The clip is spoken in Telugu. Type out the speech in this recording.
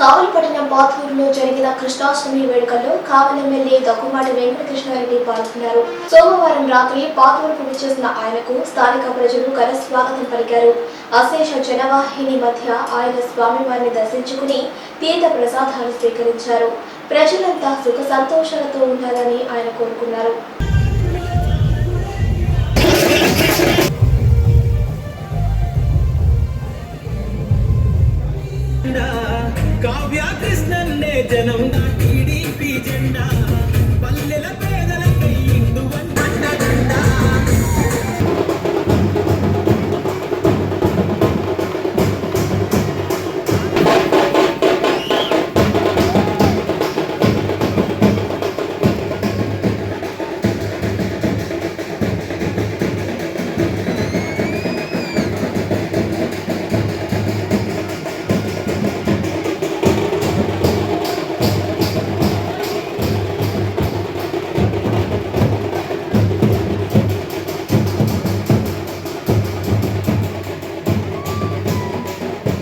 కావలిపట్నం బాత్రూంలో జరిగిన కృష్ణాష్టమి వేడుకల్లో కావలి ఎమ్మెల్యే దగ్గుమాటి వెంకటకృష్ణారెడ్డి పాల్గొన్నారు. సోమవారం రాత్రి పాత్ర పూజ చేసిన ఆయనకు స్థానిక ప్రజలు ఘన స్వాగతం పలికారు. అశేష జనవాహిని మధ్య ఆయన స్వామివారిని దర్శించుకుని తీర్థ ప్రసాదాలు స్వీకరించారు. ప్రజలంతా సుఖ సంతోషాలతో ఉండాలని ఆయన కోరుకున్నారు. కావ్య కృష్ణన్నే జనం